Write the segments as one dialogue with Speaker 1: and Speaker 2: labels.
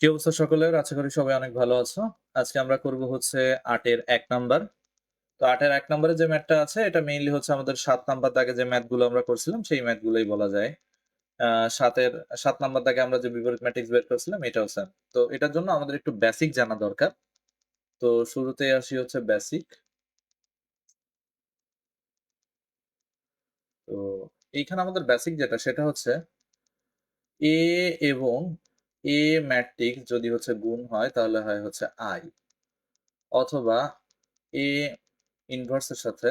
Speaker 1: কি অবস্থা সকলের? আশা করি সবাই অনেক ভালো আছো। আজকে আমরা করব হচ্ছে ৮ এর ১ নাম্বার। তো ৮ এর ১ নাম্বারে যে ম্যাথটা আছে, এটা মেইনলি হচ্ছে আমাদের ৭ নাম্বার দাগে যে ম্যাথগুলো আমরা করছিলাম, সেই ম্যাথগুলোই বলা যায়। আ ৭ এর ৭ নাম্বার দাগে আমরা যে বিপরীত ম্যাট্রিক্স বের করছিলাম, এটাও সেম। তো এটার জন্য আমাদের একটু বেসিক জানা দরকার। তো শুরুতেই আসি হচ্ছে বেসিক। তো এইখানে আমাদের বেসিক যেটা, সেটা হচ্ছে এ এবং এ ম্যাট্রিক্স যদি হচ্ছে গুণ হয়, তাহলে হয় হচ্ছে আই। অথবা এ ইনভার্স এর সাথে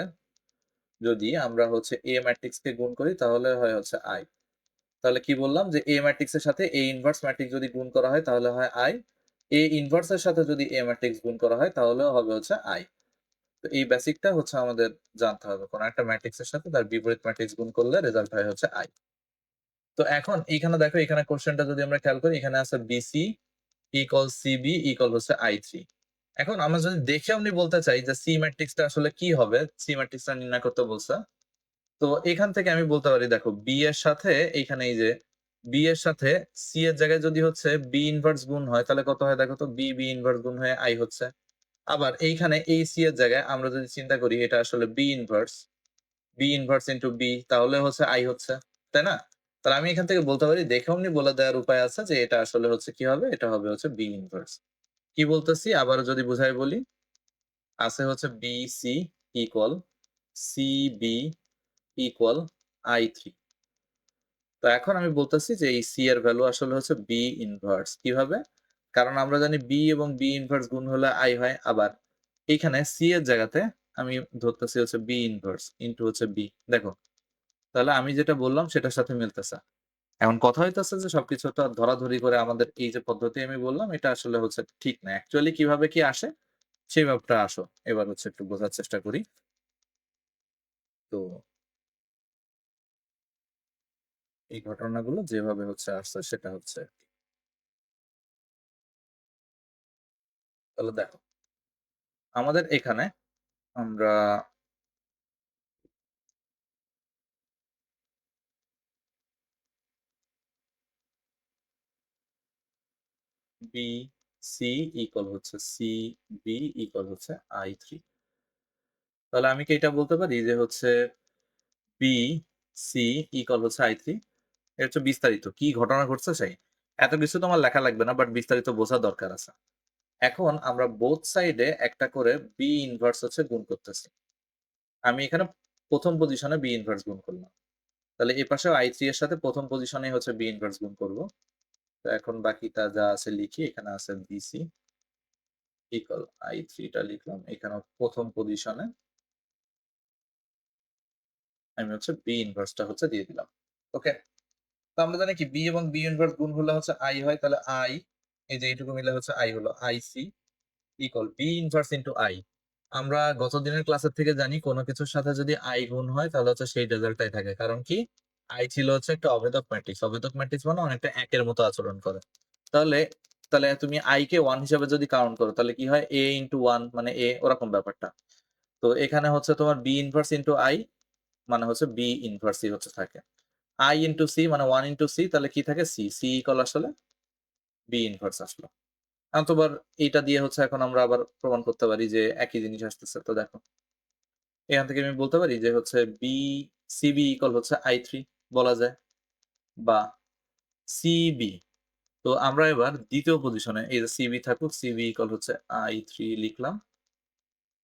Speaker 1: যদি আমরা হচ্ছে এ ম্যাট্রিক্সকে গুণ করি, তাহলে হয় হচ্ছে আই। তাহলে কি বললাম যে এ ম্যাট্রিক্সের সাথে এ ইনভার্স ম্যাট্রিক্স যদি গুণ করা হয়, তাহলে হয় আই। এ ইনভার্স এর সাথে যদি এ ম্যাট্রিক্স গুণ করা হয় তাহলেও হবে হচ্ছে আই। তো এই বেসিকটা হচ্ছে আমাদের জানতে হবে। কোন একটা ম্যাট্রিক্সের সাথে তার বিপরীত ম্যাট্রিক্স গুণ করলে রেজাল্ট হয় হচ্ছে আই। তো এখন এখানে দেখো এখানে কোশ্চেনটা যদি আমরা খেয়াল করি, এখানে আছে বিসি ইকুয়াল সিবি ইকুয়াল হচ্ছে আই থ্রি এখন আমরা যদি দেখে আমি বলতে চাই যে সি ম্যাট্রিক্সটা আসলে কি হবে সি ম্যাট্রিক্সটা নির্ণয় করতে বলছে। তো এখান থেকে আমি বলতে পারি, দেখো বি এর সাথে এইখানে এই যে বি এর সাথে সি এর জায়গায় যদি হচ্ছে বি ইনভার্স গুণ হয়, তাহলে কত হয় দেখো তো? বি বি ইনভার্স গুণ হয়ে আই হচ্ছে। আবার এইখানে এই সি এর জায়গায় আমরা যদি চিন্তা করি, এটা আসলে B inverse B inverse into B তাহলে হচ্ছে আই হচ্ছে, তাই না? তাহলে আমি এখান থেকে বলতে পারি, দেখে অমনি বলে দেওয়ার উপায় আছে যে এটা আসলে হচ্ছে কি হবে? এটা হবে হচ্ছে বি ইনভার্স কি বলতেছি? আবার যদি বুঝাই বলি, আছে হচ্ছে B C equal C B equal I three তো এখন আমি বলতেছি যে এই সি এর ভ্যালু আসলে হচ্ছে বি ইনভার্স কীভাবে কারণ আমরা জানি বি এবং বি ইনভার্স গুণ হলে আই হয়। আবার এইখানে সি এর জায়গাতে আমি ধরতেছি হচ্ছে বি ইনভার্স ইন্টু হচ্ছে বি দেখো তাহলে আমি যেটা বললাম সেটার সাথে মিলতেছে। এখন কথা হইতেছে যে সবকিছু তো ধরাধরি করে আমাদের এই যে পদ্ধতি আমি বললাম, এটা আসলে হচ্ছে ঠিক না। অ্যাকচুয়ালি কীভাবে কি আসে, সেই ব্যাপারটা আসো। এবার হচ্ছে একটু বোঝার চেষ্টা করি। তো এই ঘটনাগুলো যেভাবে হচ্ছে আসছে সেটা হচ্ছে তাহলে দেখো, আমাদের এখানে আমরা বি সি ইকুয়াল হচ্ছে সি বি ইকুয়াল হচ্ছে আই থ্রি তাহলে আমি কি এটা বলতে পারি যে হচ্ছে বি সি হচ্ছে আই থ্রি এটা হচ্ছে বিস্তারিত। কি ঘটনা ঘটছে সেই? এত কিছু তোমার লেখা লাগবে না বাট বিস্তারিত বোঝা দরকার আছে। এখন আমরা বোথ সাইডে একটা করে বি ইনভার্স হচ্ছে গুণ করতেছি। আমি এখানে প্রথম পজিশনে বি ইনভার্স গুণ করলাম। তাহলে এই পাশে আই থ্রি এর সাথে প্রথম পজিশনে হচ্ছে বি ইনভার্স গুণ করব। তো এখন বাকিটা যা আছে লিখি, এখানে আছে বিসি ইকুয়াল আই থ্রিটা লিখলাম এখানে প্রথম পজিশনে আমি হচ্ছে বি ইনভার্সটা হচ্ছে দিয়ে দিলাম ওকে তো আমরা জানি কি বি এবং বি ইনভার্স গুণ হলে হচ্ছে আই হয়, তাহলে আই এই যে এইটুকু মিলে হচ্ছে আই হলো I C equal B inverse into I আমরা গত দিনের ক্লাসের থেকে জানি কোনো কিছুর সাথে যদি আই গুণ হয়, তাহলে হচ্ছে সেই রেজাল্টটাই থাকে, কারণ কি? আই ছিল হচ্ছে একটা অবেদক ম্যাট্রিক্স অবেদক ম্যাট্রিক্স মানে অনেকটা একের মতো আচরণ করে। তাহলে তাহলে তুমি আই কে ওয়ান হিসাবে যদি কাউন্ট করো, তাহলে কি হয়? এ ইন্টু ওয়ান মানে এ ওরকম ব্যাপারটা। তো এখানে হচ্ছে তোমার বি ইনভার্স ইন্টু আই মানে হচ্ছে বি ইনভার্সই হচ্ছে থাকে। আই ইন্টু সি মানে ওয়ান ইন্টু সি তাহলে কি থাকে? সি সি ইকল আসলে বি ইনভার্স আসলো। এখন তোমার এইটা দিয়ে হচ্ছে এখন আমরা আবার প্রমাণ করতে পারি যে একই জিনিস আসতেছে। তো দেখো, এখান থেকে আমি বলতে পারি যে হচ্ছে বি সিবি ইকল হচ্ছে আই থ্রি বলা যায়, বা সিবি তো আমরা এবার দ্বিতীয় পজিশনে এই যে সিবি থাকুক সিবি ইকল হচ্ছে আই থ্রি লিখলাম।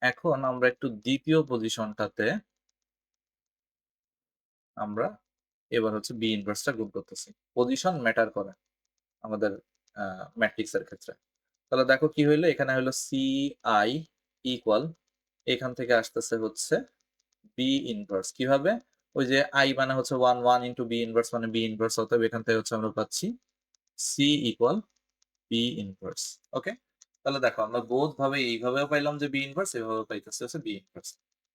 Speaker 1: এখন আমরা একটু দ্বিতীয় পজিশনটাতে আমরা এবার হচ্ছে বি ইনভার্সটা গুণ করতেছি। পজিশন ম্যাটার করে আমাদের ম্যাট্রিক্স এর ক্ষেত্রে। তাহলে দেখো কি হইল? এখানে হলো সি আই ইকুয়াল এখান থেকে আসতেছে হচ্ছে বি ইনভার্স কীভাবে? ওই যে আই মানে হচ্ছে one one into B inverse মানে বি ইনভার্স অতএব এখান থেকে হচ্ছে আমরা পাচ্ছি C equal B inverse okay তাহলে দেখো আমরা বোধ ভাবে এইভাবেও পাইলাম যে বি ইনভার্স এভাবে পাইতেছে হচ্ছে বি ইনভার্স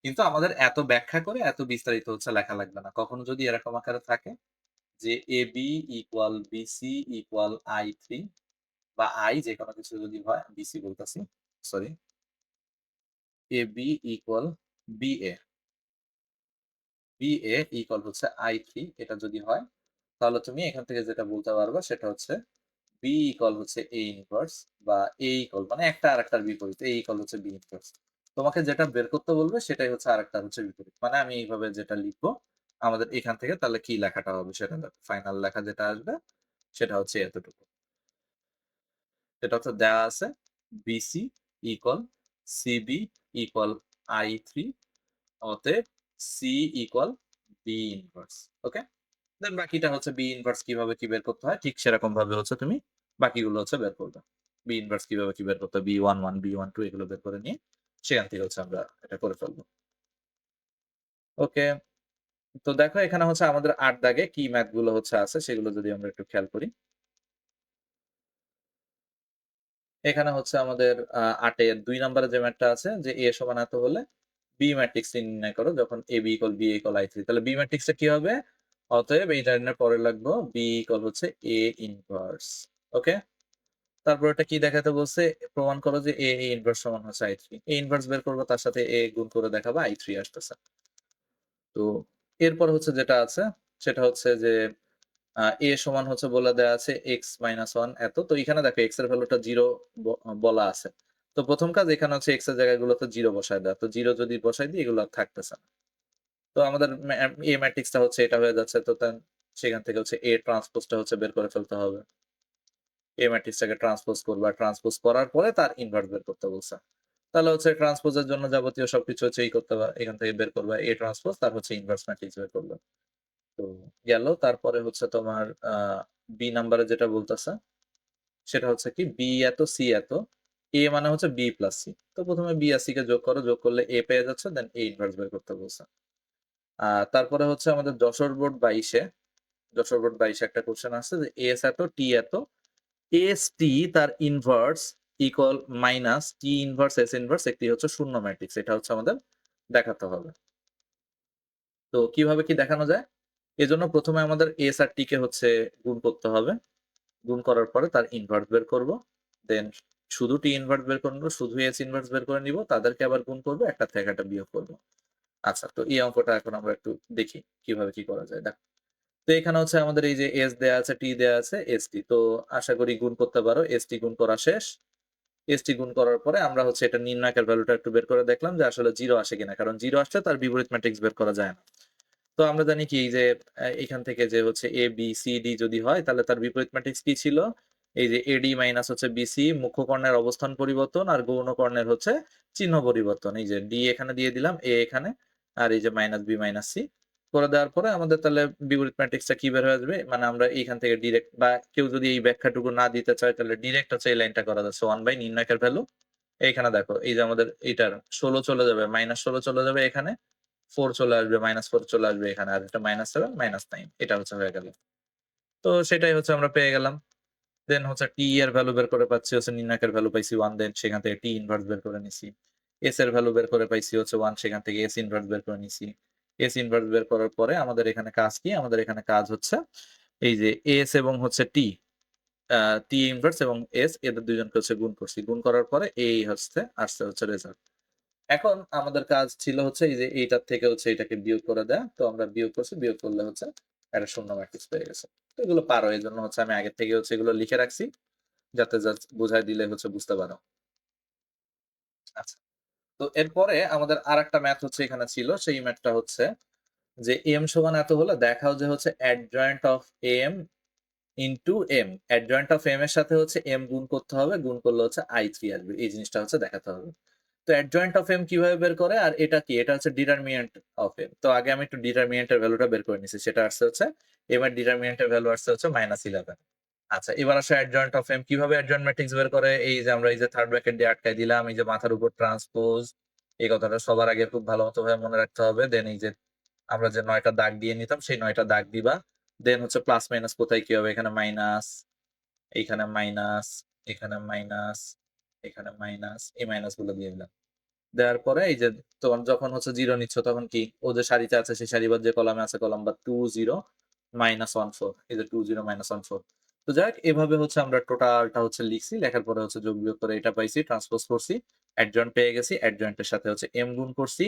Speaker 1: কিন্তু আমাদের এত ব্যাখ্যা করে এত বিস্তারিত হচ্ছে লেখা লাগবে না। কখনো যদি এরকম আকারে থাকে যে A B equal BC equal I three বা আই যে কোনো কিছু যদি হয় বিসি বলতেছি sorry A B equal B A B A equal হচ্ছে আই থ্রি এটা যদি হয়, তাহলে তুমি এখান থেকে যেটা বলতে পারবে সেটা হচ্ছে বি ইকুয়াল হচ্ছে এ ইনভার্স বা এ ইকুয়াল মানে একটা আরেকটার বিপরীত এ ইকুয়াল হচ্ছে বি ইনভার্স তোমাকে যেটা বের করতে বলবে সেটাই হচ্ছে আরেকটা হচ্ছে বিপরীত। মানে আমি এইভাবে যেটা লিখব, আমাদের এখান থেকে তাহলে কি লেখাটা হবে সেটা ফাইনাল লেখা যেটা আসবে সেটা হচ্ছে এতটুকু। সেটা হচ্ছে দেওয়া আছে BC equal CB equal I three অতএব C equal B inverse okay then বাকিটা হচ্ছে বি ইনভার্স কীভাবে কি বের করতে হয়? ঠিক সেরকম ভাবে হচ্ছে তুমি বাকিগুলো হচ্ছে বের করবে। বি ইনভার্স কীভাবে কি বের করতে B one one B one two এগুলো বের করে নিয়ে সেখান থেকে হচ্ছে আমরা এটা করে ফেলব। ওকে তো দেখো এখানে হচ্ছে আমাদের আট দাগে কি ম্যাথগুলো হচ্ছে আছে সেগুলো যদি আমরা একটু খেয়াল করি। এখানে হচ্ছে আমাদের আটের দুই নম্বরে যে ম্যাথটা আছে যে এ সমান এত হলে বি ম্যাট্রিক্স নির্ণয় করো যখন A B equal B equal I three তাহলে বি ম্যাট্রিক্সটা কি হবে? অতএব এই লাইনের পরে লাগবো বি ইকল হচ্ছে এ ইনভার্স ওকে তারপর এটা কি দেখাতে বলছে? প্রমাণ করো যে এ ইনভার্স সমান হচ্ছে আই থ্রি এ ইনভার্স বের করব, তার সাথে এ গুণ করে দেখাবো আই থ্রি আসতেছে। তো এরপর হচ্ছে যেটা আছে, সেটা হচ্ছে যে এ সমান হচ্ছে বলে দেওয়া আছে এক্স মাইনাস ওয়ান এত, তো এখানে দেখো এক্সের ভ্যালুটা জিরো বলা আছে। তো প্রথম কাজ এখানে হচ্ছে এক্সের জায়গাগুলোতে জিরো বসায় দেওয়া। তো জিরো যদি বসাই দিই এগুলো থাকতেছে না। তো আমাদের এ ম্যাট্রিক্সটা হচ্ছে এটা হয়ে যাচ্ছে, তো সেখান থেকে হচ্ছে এ ট্রান্সপোজটা হচ্ছে বের করে ফেলতে হবে। এ ম্যাট্রিক্সটাকে ট্রান্সপোজ করবা ট্রান্সপোজ করার পরে তার ইনভার্ট বের করতে বলছে। তাহলে হচ্ছে ট্রান্সপোজের জন্য যাবতীয় সবকিছু হচ্ছে এই করতে হবে, এখান থেকে বের করবা এ ট্রান্সপোজ তার হচ্ছে ইনভার্স ম্যাট্রিক্স বের করবে। তো গেল, তারপরে হচ্ছে তোমার বি নাম্বারে যেটা বলতেছে, সেটা হচ্ছে কি বি এত সি এত এ মানে হচ্ছে বি প্লাস সি তো প্রথমে বি আর সি কে যোগ করো, যোগ করলে এ পেয়ে যাচ্ছে দেন এ ইনভার্স বের করতে বলছে। তারপরে হচ্ছে আমাদের যশোর বোর্ড বাইশে, যশোর বোর্ড বাইশে একটা কোশ্চেন আছে যে এস এত টি এত। এস টি তার inverse equal minus T inverse S inverse একটি হচ্ছে শূন্য ম্যাট্রিক্স এটা হচ্ছে আমাদের দেখাতে হবে। তো কীভাবে কি দেখানো যায়? এজন্য প্রথমে আমাদের এস আর টি কে হচ্ছে গুণ করতে হবে। গুণ করার পরে তার ইনভার্স বের করব দেন শুধু টি ইনভার্স বের করে নেব, শুধু এস ইনভার্স বের করে নিব, তাদেরকে আবার গুণ করব, একটা থেকে একটা বিয়োগ করব। আচ্ছা তো এই অঙ্কটা এখন আমরা একটু দেখি কীভাবে কি করা যায়। দেখো, তো এখানে হচ্ছে আমাদের এই যে এস দেয়া আছে টি দেয়া আছে এস টি তো আশা করি গুণ করতে পারো এস টি গুণ করা শেষ। এস টি গুণ করার পরে আমরা হচ্ছে এটা নির্ণায়কের ভ্যালুটা একটু বের করে দেখলাম যে আসলে জিরো আসে কিনা, কারণ জিরো আসছে তার বিপরীত ম্যাট্রিক্স বের করা যায় না। তো আমরা জানি কি, এই যে এখান থেকে যে হচ্ছে এ বি সি ডি যদি হয়, তাহলে তার বিপরীত ম্যাট্রিক্স কি ছিল? এই যে এডি মাইনাস হচ্ছে বিসি মুখ্য কর্ণের অবস্থান পরিবর্তন আর গৌণ কর্ণের হচ্ছে চিহ্ন পরিবর্তন। এই যে ডি এখানে দিয়ে দিলাম এ এখানে আর এই যে মাইনাস বি মাইনাস সি করে দেওয়ার পরে আমাদের তাহলে বিপরীত ম্যাট্রিক্সটা কি বের হয়ে আসবে? মানে আমরা এইখান থেকে ডিরেক্ট বা কেউ যদি এই ব্যাখ্যাটুকু না দিতে চায় তাহলে ডিরেক্ট হচ্ছে এই লাইনটা করা যাচ্ছে ওয়ান বাই নির্ণয়কের ভ্যালু এইখানে দেখো, এই যে আমাদের এইটার ষোলো চলে যাবে মাইনাস ষোলো চলে যাবে এখানে ফোর চলে আসবে মাইনাস ফোর চলে আসবে এখানে, আর একটা মাইনাস সেভেন মাইনাস নাইন এটা হচ্ছে হয়ে গেল। তো সেটাই হচ্ছে আমরা পেয়ে গেলাম। দেন হচ্ছে টি এর ভ্যালু বের করে পাচ্ছি, হচ্ছে নির্ণায়কের ভ্যালু পাইছি ওয়ান দেন সেখান থেকে টি ইনভার্স বের করে নিছি। এস এর ভ্যালু বের করে পাইছি হচ্ছে ওয়ান সেখান থেকে এস ইনভার্স বের করে নিছি। এস ইনভার্স বের করার পরে আমাদের এখানে কাজ কি? আমাদের এখানে কাজ হচ্ছে এই যে এস এবং হচ্ছে টি টি ইনভার্স এবং এস এদের দুজনকে হচ্ছে গুণ করছি। গুণ করার পরে এই হচ্ছে, আসছে হচ্ছে রেজাল্ট এখন আমাদের কাজ ছিল হচ্ছে এই যে এইটার থেকে হচ্ছে এটাকে বিয়োগ করে দেয়। তো আমরা বিয়োগ করছি, বিয়োগ করলে হচ্ছে একটা শূন্য ম্যাট্রিক্স পেয়ে গেছে তো এগুলো পারো এই জন্য হচ্ছে আমি আগের থেকে হচ্ছে এগুলো লিখে রাখছি, যাতে বোঝাই দিলে হচ্ছে বুঝতে পারো। আচ্ছা তো এরপরে আমাদের আর একটা ম্যাথ হচ্ছে এখানে ছিল, সেই ম্যাথটা হচ্ছে যে এম সমান এত হলে দেখাও যে হচ্ছে adjoint of M into M adjoint of M এর সাথে হচ্ছে এম গুণ করতে হবে, গুণ করলে হচ্ছে আই থ্রি আসবে। এই জিনিসটা হচ্ছে দেখাতে হবে। তো অ্যাডজয়েন্ট অফ এম কীভাবে বের করে আর এটা কি? এটা হচ্ছে ডিটারমিনেন্ট অফ এম তো আগে আমি একটু ডিটারমিনেন্টের ভ্যালুটা বের করে নিছি। সেটা আসছে হচ্ছে এম এর ডিটারমিনেন্টের ভ্যালু আসছে হচ্ছে মাইনাস ইলেভেন আচ্ছা এবার আসে অ্যাডজয়েন্ট অফ এম কীভাবে অ্যাডজয়েন্ট ম্যাট্রিক্স বের করে? এই যে আমরা এই যে থার্ড ব্র্যাকেট দিয়ে আটকাই দিলাম, এই যে মাথার উপর ট্রান্সপোজ এই কথাটা সবার আগে খুব ভালো মতো ভাবে মনে রাখতে হবে। দেন এই যে আমরা যে নয়টা দাগ দিয়ে নিতাম, সেই নয়টা দাগ দিবা। দেন হচ্ছে প্লাস মাইনাস কোথায় কি হবে? এখানে মাইনাস এখানে মাইনাস এখানে মাইনাস এখানে মাইনাস এই মাইনাসগুলো দিয়ে দিলাম। দেওয়ার পরে এই যে তখন যখন হচ্ছে জিরো নিচ্ছ, তখন কি ও যে সারিতে আছে, সেই সারিবার যে কলামে আছে কলাম বা two zero minus one four এই যে two zero minus one four তো যাই এভাবে হচ্ছে আমরা টোটালটা হচ্ছে লিখছি, লেখার পরে হচ্ছে যোগ বিয়োগ করে এটা পাইছি ট্রান্সপোজ করছি অ্যাডজয়েন্ট পেয়ে গেছি অ্যাডজয়েন্টের সাথে হচ্ছে এম গুণ করছি,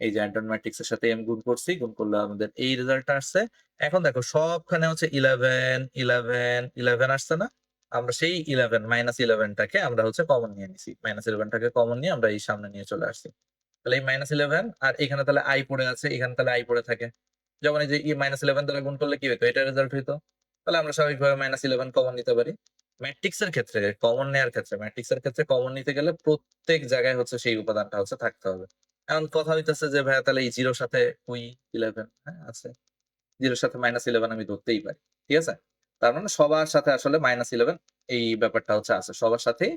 Speaker 1: এই যে অ্যান্টন ম্যাট্রিক্স এর সাথে এম গুণ করছি, গুণ করলে আমাদের এই রেজাল্টটা আসছে। এখন দেখো, সবখানে হচ্ছে ইলেভেন ইলেভেন ইলেভেন আসছে না? আমরা সেই ইলেভেন মাইনাস ইলেভেনটাকে আমরা হচ্ছে কমন নিয়ে নিছি। মাইনাস ইলেভেনটাকে কমন নিয়ে আমরা এই সামনে নিয়ে চলে আসছি। তাহলে এই মাইনাস ইলেভেন আর এখানে তাহলে আই পড়ে আছে, এখানে তাহলে আই পড়ে থাকে। যখন এই যে মাইনাস ইলেভেন দ্বারা গুণ করলে কি হতো? এটা রেজাল্ট হইতো। তাহলে আমরা স্বাভাবিকভাবে মাইনাস ইলেভেন কমন নিতে পারি। ম্যাট্রিক্স এর ক্ষেত্রে কমন নেওয়ার ক্ষেত্রে ম্যাট্রিক্স এর ক্ষেত্রে কমন নিতে গেলে প্রত্যেক জায়গায় হচ্ছে সেই উপাদানটা হচ্ছে থাকতে হবে। এখন কথা হইতেছে যে, ভাইয়া, তাহলে এই জিরোর সাথে কুই ইলেভেন হ্যাঁ আছে। জিরোর সাথে মাইনাস ইলেভেন আমি ধরতেই পারি। ঠিক আছে? তার মানে সবার সাথে আসলে মাইনাস ইলেভেন এই ব্যাপারটা হচ্ছে আছে। সবার সাথেই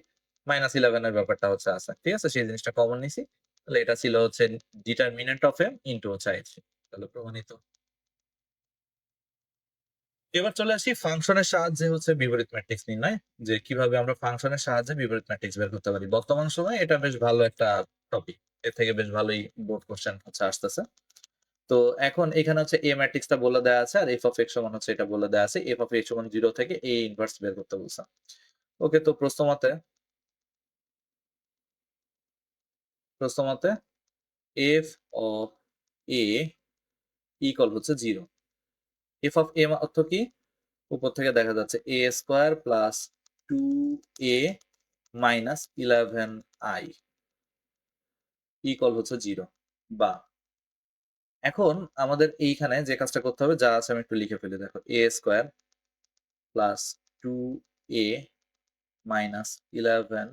Speaker 1: মাইনাস ইলেভেন এর ব্যাপারটা হচ্ছে আছে। ঠিক আছে? সেই জিনিসটা কমন নিছি। তাহলে এটা ছিল হচ্ছে ডিটারমিনেন্ট অফ এম ইন্টু হচ্ছে আই থ্রি তাহলে প্রমাণিত। এবার চলে আসি ফাংশনের সাহায্যে হচ্ছে বিপরীত ম্যাট্রিক্স নির্ণয়, যে কীভাবে আমরা ফাংশনের সাহায্যে বিপরীত ম্যাট্রিক্স বের করতে পারি। বর্তমান সময়ে এটা বেশ ভালো একটা টপিক এর থেকে বেশ ভালোই বোর্ড কোশ্চেন হচ্ছে, আসতেছে। তো এখন এখানে হচ্ছে এ ম্যাট্রিক্সটা বলে দেওয়া আছে আর এফ অফ এক্স সমান হচ্ছে এটা বলে দেওয়া আছে। এফ অফ এক্স সমান জিরো থেকে এ ইনভার্স বের করতে বলছে। ওকে তো প্রশ্ন মতে প্রশ্ন মতে এফ অফ এ ইকুয়াল হচ্ছে জিরো এফ অফ এ অর্থ কি? উপর থেকে দেখা যাচ্ছে A square plus two A minus eleven I equal হচ্ছে জিরো বা এখন আমাদের এইখানে যে কাজটা করতে হবে, যা আছে আমি একটু লিখে ফেলি। দেখো A square plus two A minus eleven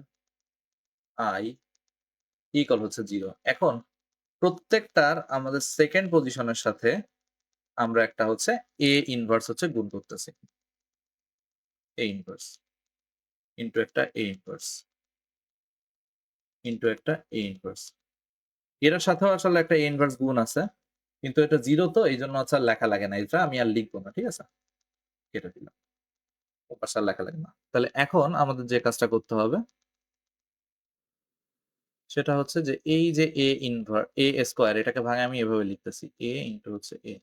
Speaker 1: I equal হচ্ছে জিরো এখন প্রত্যেকটার আমাদের সেকেন্ড পজিশনের সাথে আমরা একটা হচ্ছে এ ইনভার্স হচ্ছে গুণ করতেছি। এ ইনভার্স ইন্টু একটা এ ইনভার্স ইন্টু একটা এ ইনভার্স এটার সাথেও আসলে একটা এ ইনভার্স গুণ আছে। কিন্তু এটা জিরো তো এই জন্য আর লেখা লাগে না। এটা আমি আর লিখব না, ঠিক আছে? কেটে দিলাম। ওপাশে লেখা লাগে না। তাহলে এখন আমাদের যে কাজটা করতে হবে, সেটা হচ্ছে যে এই যে এ ইনভার এ স্কোয়ার এটাকে ভাঙে আমি এভাবে লিখতেছি। এ ইন্টু হচ্ছে এ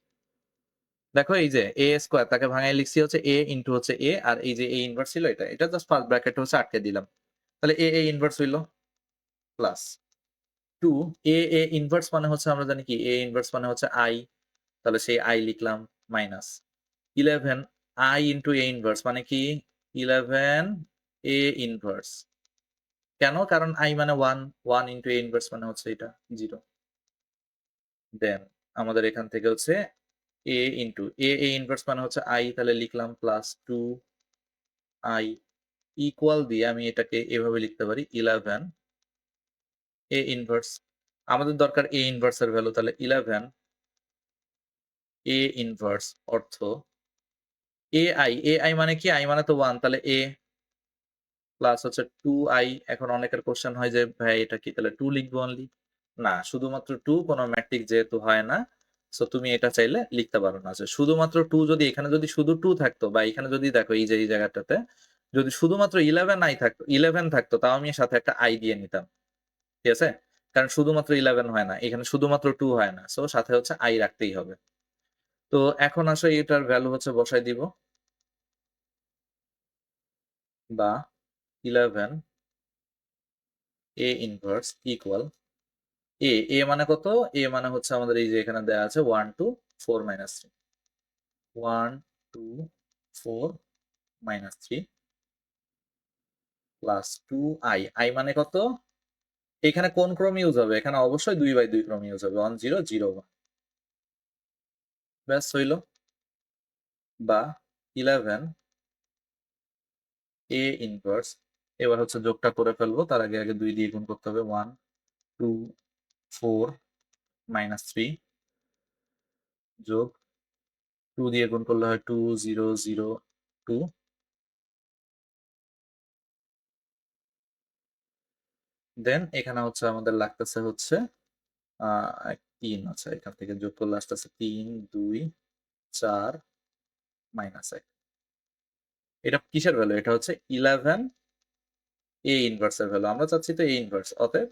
Speaker 1: দেখো এই যে এ স্কোয়ার তাকে ভাঙায় লিখছি হচ্ছে এ ইন্টু হচ্ছে এ আর এই যে এ ইনভার্স ছিল এটা এটা জাস্ট ফার্স্ট ব্র্যাকেট হচ্ছে আটকে দিলাম। তাহলে এ এ ইনভার্স হইল plus two, A A inverse মানে হচ্ছে আমরা জানি কি? এ ইনভার্স মানে হচ্ছে আই তাহলে সেই আই লিখলাম minus eleven I into A inverse মানে কি? ইলেভেন এ ইনভার্স কেন? কারণ আই মানে one one into A inverse মানে হচ্ছে এটা জিরো দেন আমাদের এখান থেকে হচ্ছে এ ইন্টু এ এ ইনভার্স মানে হচ্ছে আই তাহলে লিখলাম প্লাস টু আই ইকুয়াল দিয়ে আমি এটাকে এভাবে লিখতে পারি ইলেভেন এ ইনভার্স আমাদের দরকার এ ইনভার্সের ভ্যালু তাহলে ইলেভেন এ ইনভার্স অর্থ এ আই এ আই মানে কি? আই মানে তো ওয়ান তাহলে এ প্লাস হচ্ছে টু আই এখন অনেকের কোশ্চেন হয় যে, ভাই, এটা কি? তাহলে টু লিখব অনলি না, শুধুমাত্র টু কোনো ম্যাট্রিক যেহেতু হয় না সো তুমি এটা চাইলে লিখতে পারো না। যে শুধুমাত্র টু যদি, এখানে যদি শুধু টু থাকতো, বা এখানে যদি দেখো এই যে, এই জায়গাটাতে, যদি শুধুমাত্র ইলেভেন আই থাকতো ইলেভেন থাকতো, তাও আমি সাথে একটা আই দিয়ে নিতাম। ঠিক আছে? কারণ শুধুমাত্র ইলেভেন হয় না, এখানে শুধুমাত্র টু হয় না সো সাথে হচ্ছে আই রাখতেই হবে। তো এখন আসলে এটার ভ্যালু হচ্ছে বসাই দিব। বা eleven A inverse equal A A মানে কত? এ মানে হচ্ছে আমাদের এই যে এখানে দেওয়া আছে one two four minus three one two four minus three plus two I I মানে কত? এখানে কোন ক্রম ইউজ হবে? এখানে অবশ্যই দুই বাই দুই ক্রম ইউজ হবে। ওয়ান জিরো জিরো ওয়ান ব্যাস হইল। বা ইলেভেন এ ইনভার্স এবার হচ্ছে যোগটা করে ফেলব। তার আগে আগে দুই দিয়ে গুণ করতে হবে। One two four minus three যোগ টু দিয়ে গুণ করলে হয় two zero zero two then এখানে হচ্ছে আমাদের লাগতেছে হচ্ছে তিন আচ্ছা এখান থেকে যোগ করলে আসতেছে তিন, দুই, চার মাইনাস এক। এটা কিসের ভ্যালু এটা হচ্ছে ইলেভেন এ ইনভার্সের ভ্যালু আমরা চাচ্ছি তো এ ইনভার্স অতএব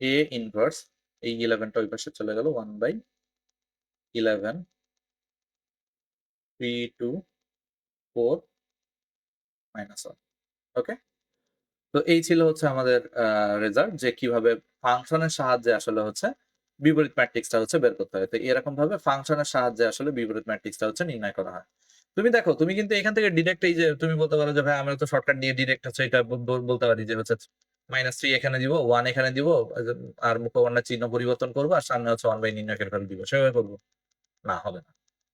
Speaker 1: এ ইনভার্স এই ইলেভেনটা ওই পাশে চলে গেল one by eleven three two four minus one okay তো এই ছিল হচ্ছে আমাদের রেজাল্ট যে কীভাবে ফাংশনের সাহায্যে আসলে হচ্ছে বিপরীত ম্যাট্রিক্সটা হচ্ছে বের করতে হয়। তো এরকম ভাবে ফাংশনের সাহায্যে আসলে বিপরীত ম্যাট্রিক্সটা হচ্ছে নির্ণয় করা হয়। তুমি দেখো, তুমি কিন্তু এখান থেকে ডিরেক্ট এই যে তুমি বলতে পারো যে, ভাই, আমরা তো শর্টকাট দিয়ে ডিরেক্ট হচ্ছে, এটা বলতে পারি যে হচ্ছে মাইনাস থ্রি এখানে দিব ওয়ান এখানে দিব, আর মুখবর্ণের চিহ্ন পরিবর্তন করব, আর সামনে হচ্ছে ওয়ান বাই নির্ণয়কের ঘরে দিব। সেভাবে করব। না, হবে না।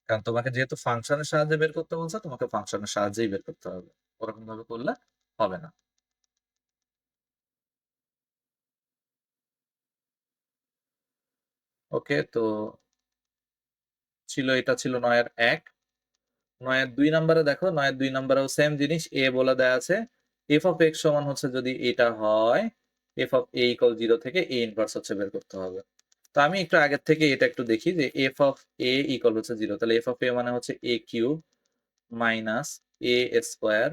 Speaker 1: কারণ তোমাকে যেহেতু ফাংশনের সাহায্যে বের করতে বলছে, তোমাকে ফাংশনের সাহায্যেই বের করতে হবে। ওরকম ভাবে করলে হবে না। ওকে, তো ছিল, এটা ছিল নয়ের এক। নয়ের দুই নম্বরে দেখো, নয়ের দুই নম্বরেও সেম জিনিস, এ বলে দেয়া আছে এফ অফ এক্স সমান হচ্ছে যদি এটা হয় F of A equal zero থেকে এ ইনভার্স হচ্ছে বের করতে হবে। তো আমি একটু আগের থেকে এটা একটু দেখি যে এফ অফ এ ইকুয়াল হচ্ছে জিরো তাহলে এফ অফ এ মানে হচ্ছে A cube minus A square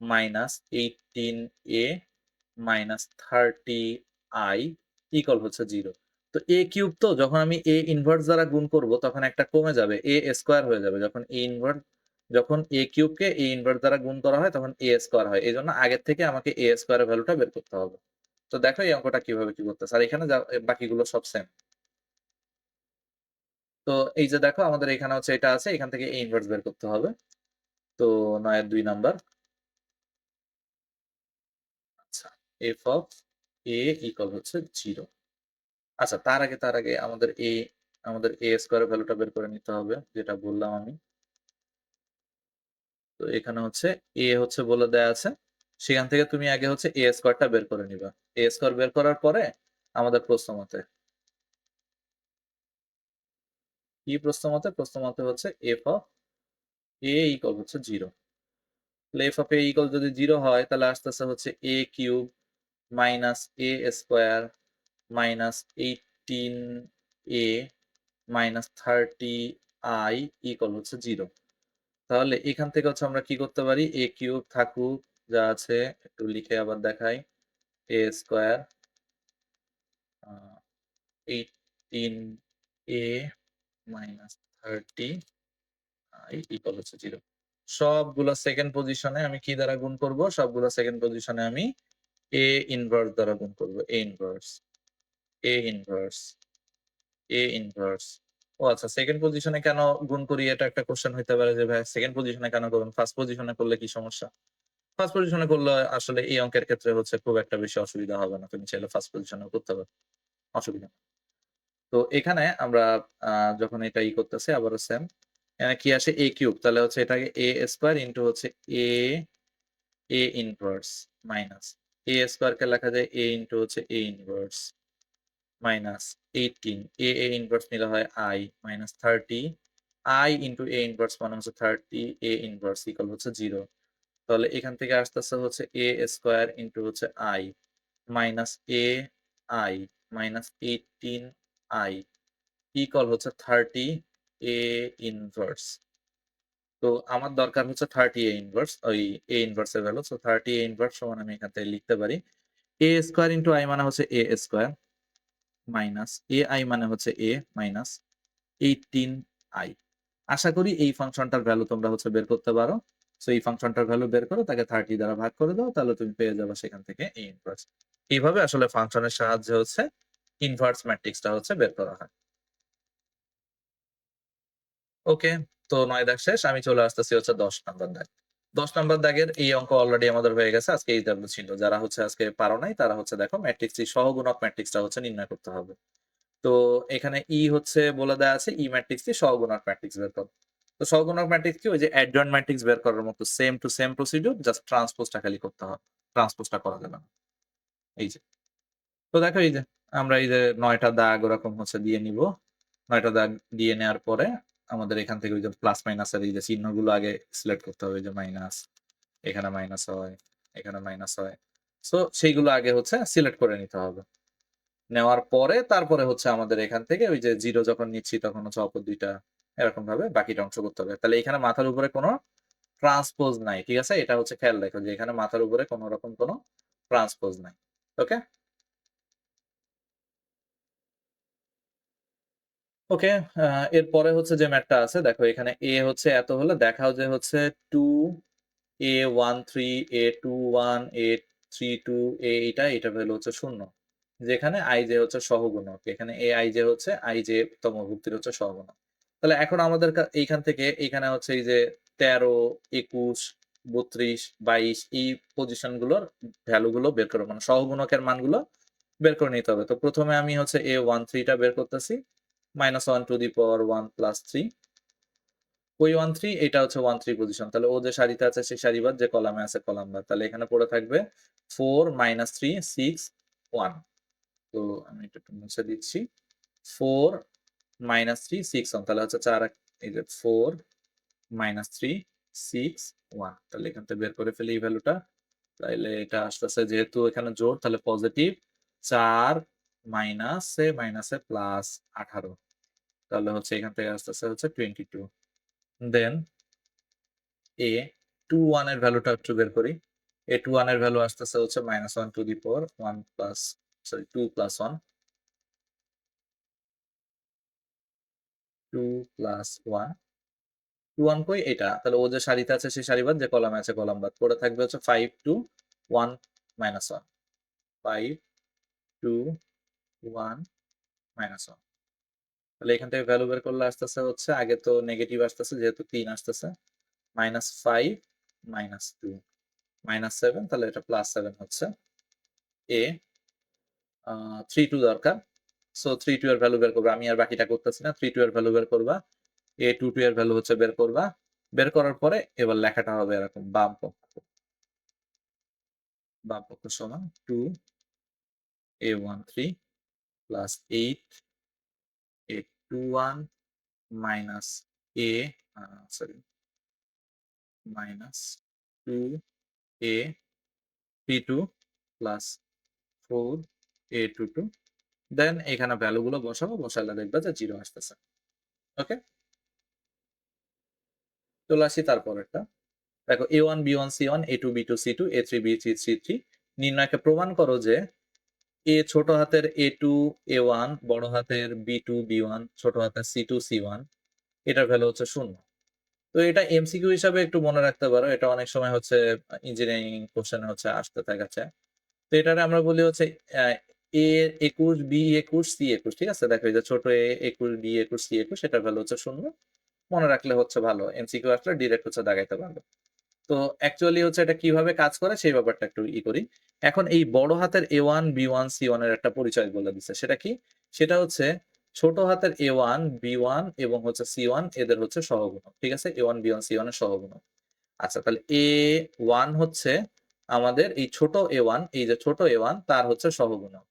Speaker 1: minus eighteen A minus thirty I equal হচ্ছে জিরো তো এ কিউব তো যখন আমি এ ইনভার্স দ্বারা গুণ করব, তখন একটা কমে যাবে এ স্কোয়ার হয়ে যাবে। যখন এ ইনভার্স যখন এ কিউবকে এ ইনভার্স দ্বারা গুণ করা হয়, তখন এ স্কোয়ার হয়। এই জন্য আগের থেকে আমাকে এ স্কোয়ারের ভ্যালুটা বের করতে হবে। তো দেখো এই অঙ্কটা কীভাবে কি করতেছে। আর এখানে বাকিগুলো সব সেম তো এই যে দেখো, আমাদের এখানে হচ্ছে এটা আছে, এখান থেকে এ ইনভার্স বের করতে হবে। তো নয়ের দুই নাম্বার। আচ্ছা এফ অফ এ ইকুয়াল হচ্ছে জিরো আচ্ছা তার আগে তার আগে আমাদের এ আমাদের এ স্কোয়ার ভ্যালুটা বের করে নিতে হবে, যেটা বললাম আমি। তো এখানে হচ্ছে এ হচ্ছে বলে দেয়া আছে। সেখান থেকে তুমি আগে হচ্ছে এ স্কোয়ারটা বের করে নিবা। এ স্কোয়ার বের করার পরে আমাদের প্রশ্ন মতে। কি প্রশ্ন মতে? প্রশ্ন মতে হচ্ছে এফ অফ এ ইকুয়াল হচ্ছে zero F of A equal যদি জিরো হয়, তাহলে আস্তে আস্তে হচ্ছে A cube minus A square minus eighteen A minus thirty I equal হচ্ছে জিরো তাহলে এখান থেকে হচ্ছে আমরা কি করতে পারি? এ কিউব থাকুক, যা আছে, একটু লিখে আবার দেখাই। A square eighteen A minus thirty equal হচ্ছে জিরো সবগুলো সেকেন্ড পজিশনে আমি কি দ্বারা গুণ করব? সবগুলো সেকেন্ড পজিশনে আমি এ ইনভার্স দ্বারা গুণ করব। A inverse A inverse A inverse ও আচ্ছা সেকেন্ড পজিশনে কেন গুণ করি? এটা একটা কোশ্চেন হইতে পারে যে, ভাই সেকেন্ড পজিশনে কেন করবেন ফার্স্ট পজিশনে করলে কি সমস্যা? ফার্স্ট পজিশনে করলে আসলে এই অঙ্কের ক্ষেত্রে হচ্ছে খুব একটা বেশি অসুবিধা হবে না। তুমি চাইলে ফার্স্ট পজিশনে করতে পারো। অসুবিধা। তো এখানে আমরা যখন এটা ই করতেছি, আবারও সেম কি আসে? এ কিউব তাহলে হচ্ছে এটাকে এ স্কোয়ার ইন্টু হচ্ছে এ এ ইনভার্স মাইনাস এ স্কোয়ারকে লেখা যায় এ ইন্টু হচ্ছে A inverse minus eighteen A A inverse নিলে হয় I minus thirty I into A inverse মানে হচ্ছে থার্টি এ ইনভার্স ইকুয়াল হচ্ছে জিরো তাহলে এখান থেকে আস্তে আস্তে হচ্ছে এ স্কোয়ার ইন্টু হচ্ছে I minus A I minus eighteen I equal হচ্ছে থার্টি এ ইনভার্স তো আমার দরকার হচ্ছে থার্টি এ ইনভার্স ওই এ ইনভার্স এর value so thirty A inverse সমান আমি এখান থেকে লিখতে পারি। এ স্কোয়ার ইন্টু আই মানে হচ্ছে A square minus A I মানে হচ্ছে এ মাইনাস এইটিন আই। আশা করি এই ফাংশনটার ভ্যালু তোমরা হচ্ছে বের করতে পারো। সো এই ফাংশনটার ভ্যালু বের করো, তাকে থার্টি দ্বারা ভাগ করে দাও, তাহলে তুমি পেয়ে যাবে সেখান থেকে এ ইনভার্স এইভাবে আসলে ফাংশনের সাহায্যে হচ্ছে ইনভার্স ম্যাট্রিক্সটা হচ্ছে বের করা হয়। ওকে তো নয় দাগ শেষ, আমি চলে আসতেছি হচ্ছে দশ নাম্বার দাগ। দশ নম্বর দাগের এই অঙ্ক অলরেডি আমাদের হয়ে গেছে। আজকে এই দাগ ছিল। যারা হচ্ছে আজকে পারো নাই, তারা হচ্ছে দেখো ম্যাট্রিক্স সহগুণক ম্যাট্রিক্সটা হচ্ছে নির্ণয় করতে হবে। তো এখানে ই হচ্ছে বলে দেওয়া আছে ই ম্যাট্রিক্স দিয়ে সহগুণক ম্যাট্রিক্স বের করো। তো সহগুণক ম্যাট্রিক্স কি? ওই যে অ্যাডজয়েন্ট ম্যাট্রিক্স বের করার মতো same to same procedure just ট্রান্সপোজটা খালি করতে হবে। ট্রান্সপোজটা করা যাবে না। এই যে। তো দেখো এই যে, আমরা এই যে নয়টা দাগ ওরকম হচ্ছে দিয়ে নিব। নয়টা দাগ দিয়ে নেওয়ার পরে আমাদের এখান থেকে ওই যে প্লাস মাইনাসের এই যে চিহ্নগুলো আগে সিলেক্ট করতে হবে যে মাইনাস এখানে মাইনাস হয়, এখানে মাইনাস হয়। সো সেইগুলো আগে হচ্ছে সিলেক্ট করে নিতে হবে। নেওয়ার পরে তারপরে হচ্ছে আমাদের এখান থেকে ওই যে জিরো যখন নিচ্ছি তখন হচ্ছে অপর দুইটা এরকম ভাবে বাকিটা অংশ করতে হবে। তাহলে এখানে মাথার উপরে কোনো ট্রান্সপোজ নাই, ঠিক আছে? এটা হচ্ছে খেয়াল রাখো যে এখানে মাথার উপরে কোনো রকম কোনো ট্রান্সপোজ নাই ওকে ওকে এরপরে হচ্ছে যে ম্যাটটা আছে, দেখো এখানে এ হচ্ছে এত হলে, দেখাও যে হচ্ছে two A one three A two one A three two A এটা এটা হচ্ছে শূন্য। যেখানে আই জে হচ্ছে সহগুণক, এখানে এ আই জে হচ্ছে আই জে তম হচ্ছে সহগুণক। তাহলে এখন আমাদের এইখান থেকে, এইখানে হচ্ছে এই যে তেরো, একুশ, বত্রিশ, বাইশ, এই পজিশনগুলোর ভ্যালু গুলো বের করব মানে সহগুণকের মানগুলো বের করে নিতে হবে। তো প্রথমে আমি হচ্ছে এ ওয়ান থ্রিটা বের করতেছি minus one to the power one plus three ওই ওয়ান থ্রি এটা হচ্ছে ওয়ান থ্রি পজিশন তাহলে ও যে সারিতে আছে সেই সারিবার যে কলামে আছে কলাম বার তাহলে এখানে পড়ে থাকবে four minus three six one তো আমি এটা একটু মুছে দিচ্ছি। Four minus three six one তাহলে হচ্ছে চার, এই যে four minus three six one তাহলে এখান থেকে বের করে ফেলি এই ভ্যালুটা তাহলে এটা আসতেছে যেহেতু এখানে জোর, তাহলে পজিটিভ চার মাইনাসে মাইনাসে প্লাস আঠারো। তাহলে হচ্ছে এখান থেকে আসতেছে হচ্ছে twenty two then A two one ভ্যালুটা একটু বের করি। এ টু ওয়ানের ভ্যালু আসতেছে হচ্ছে minus one to the power one plus sorry two plus one two plus one two one কই? এটা। তাহলে ও যে সারিতে আছে সেই সারি বাদ, যে কলামে আছে কলাম বাদ। পড়ে থাকবে হচ্ছে five two one minus one five two one minus one তাহলে এখান থেকে ভ্যালু বের করলে আসতেছে হচ্ছে, আগে তো নেগেটিভ আসতেছে, যেহেতু তিন আসতেছে minus five minus two minus seven তাহলে এটা প্লাস সেভেন হচ্ছে। এ থ্রি টু দরকার। সো থ্রি টু এর ভ্যালু বের করবা। আমি আর বাকিটা করতেছি না। থ্রি টু এর ভ্যালু বের করবা। এ টু টু এর ভ্যালু হচ্ছে বের করবা। বের করার পরে এবার লেখাটা হবে এরকম, বাম পক্ষ। বাম পক্ষ সমান two A one three plus eight A two one minus A sorry minus two A three two plus then এখানে ভ্যালু গুলো বসাবো বসালে দেখবে যে জিরো আসতেছে। ওকে চলে আসি তারপরেরটা। দেখো A one B one C one A two B two C two A three B three C three নির্ণয়কে প্রমাণ করো যে এ ছোট হাতের এ টু এ ওয়ান বড় হাতের বি টু বি ওয়ান ছোট হাতের সি টু সি ওয়ান এটার ভ্যালু হচ্ছে শূন্য। তো এটা এমসিকিউ হিসাবে একটু মনে রাখতে পারো, এটা অনেক সময় হচ্ছে ইঞ্জিনিয়ারিং কোশ্চেনে হচ্ছে আসতে থাকাচ্ছে তো এটারে আমরা বলি হচ্ছে এ একুশ বি একুশ সি একুশ, ঠিক আছে? দেখো ছোট এ একুশ বি একুশ সি একুশ, এটার ভ্যালু হচ্ছে শূন্য। মনে রাখলে হচ্ছে ভালো এমসিকিউ আসলে ডিরেক্ট হচ্ছে দাগাইতে পারবে। তো অ্যাকচুয়ালি হচ্ছে এটা কীভাবে কাজ করে সেই ব্যাপারটা একটু ই করি। এখন এই বড় হাতের A one B one C ওয়ানের একটা পরিচয় বলে দিচ্ছে সেটা কি? সেটা হচ্ছে ছোট হাতের এ ওয়ান বি ওয়ান এবং হচ্ছে সি ওয়ান এদের হচ্ছে সহগুণক, ঠিক আছে? A one B one C ওয়ানের সহগুণক। আচ্ছা তাহলে এ ওয়ান হচ্ছে আমাদের এই ছোট এ ওয়ান এই যে ছোট এ ওয়ান তার হচ্ছে সহগুণক।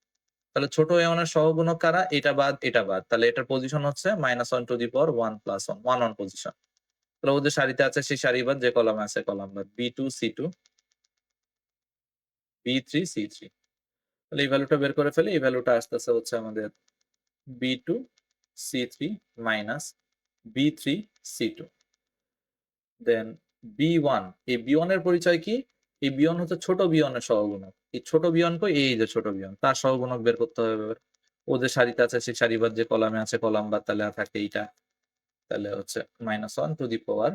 Speaker 1: তাহলে ছোট এ ওয়ানের সহগুণক কারা? এটা বাদ এটা বাদ। তাহলে এটার পজিশন হচ্ছে minus one to the power one plus one one one position তাহলে সারিতে আছে সেই সারি বাদ, যে কলামে আছে কলাম বাদ। B two C two B three C three তাহলে এই ভ্যালুটা বের করে ফেলে, এই ভ্যালুটা আসতেছে হচ্ছে আমাদের B two C three minus B three C two then B one এই বি এর পরিচয় কি? এই বি হচ্ছে ছোট বি এর সহগুণক। এই ছোট বি ওয়ান কই? এই যে ছোট বি তার সহগুণক বের করতে হবে। ওদের সারিতে আছে, সেই সারিবাদ যে কলামে আছে, কলাম বাদ, তাহলে থাকে এইটা। তাহলে হচ্ছে minus one to the power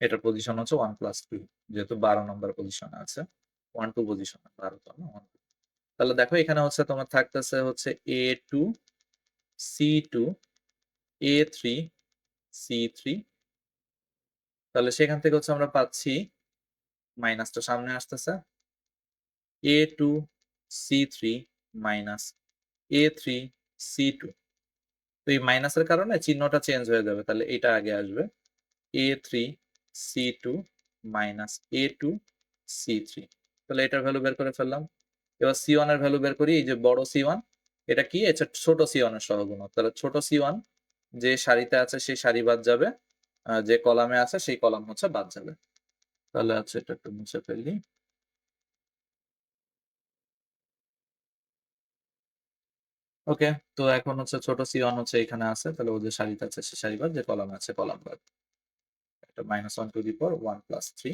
Speaker 1: এটার পজিশন হচ্ছে ওয়ান প্লাস টু যেহেতু বারো নম্বর পজিশনে আছে ওয়ান টু বারো ওয়ান তাহলে দেখো এখানে হচ্ছে তোমার থাকতেছে হচ্ছে A two C two A three C three তাহলে সেখান থেকে হচ্ছে আমরা পাচ্ছি মাইনাসটা সামনে আসতেছে। A two C three minus A three C two এই মাইনাসের কারণে চিহ্নটা চেঞ্জ হয়ে যাবে। তাহলে এটা আগে আসবে। A three C two minus A two C three তাহলে এটার ভ্যালু বের করে ফেললাম। এবার সি ওয়ানের ভ্যালু বের করি। এই যে বড় সি ওয়ান এটা কি? এটা ছোট সি ওয়ানের সহগুণক। তাহলে ছোট সি ওয়ান যে সারিতে আছে, সেই সারি বাদ যাবে। যে কলামে আছে, সেই কলাম হচ্ছে বাদ যাবে। তাহলে আছে এটা একটু মুছে ফেললি ওকে, তো এখন হচ্ছে ছোট সি ওয়ান হচ্ছে এখানে আছে, তাহলে ওদের সারিতে আছে সে সারি বাদ, যে কলামে আছে কলাম বাদ। এটা minus one to the power one plus three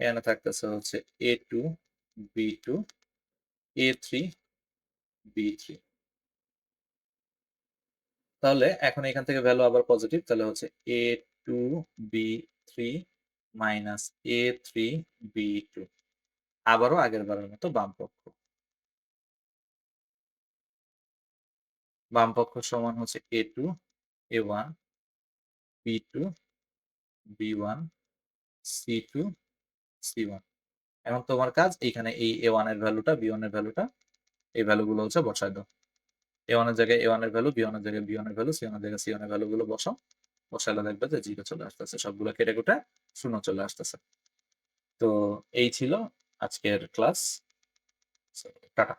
Speaker 1: এখানে থাকতেছে হচ্ছে A two B two A three B three তাহলে এখন এখান থেকে ভ্যালু আবার পজিটিভ তাহলে হচ্ছে A two B three minus A three B two আবারও আগের বারের মতো বাম পক্ষ। বাম পক্ষ সমান হচ্ছে A two A one B2, B1, C2, C1 এখন তোমার কাজ এইখানে এই A1 এর ভ্যালুটা, B1 এর ভ্যালুটা এই ভ্যালুগুলো হচ্ছে বসায় দাও। A1 এর জায়গায় A1 এর ভ্যালু, B1 এর জায়গায় B1 এর ভ্যালু, C1 এর জায়গায় C1 এর ভ্যালুগুলো বসাও। বসাইলে দেখবে যে জিরো চলে আসতেছে। সবগুলো কেটে কুটে শূন্য চলে আসতেছে। তো এই ছিল আজকের ক্লাস। টাটা।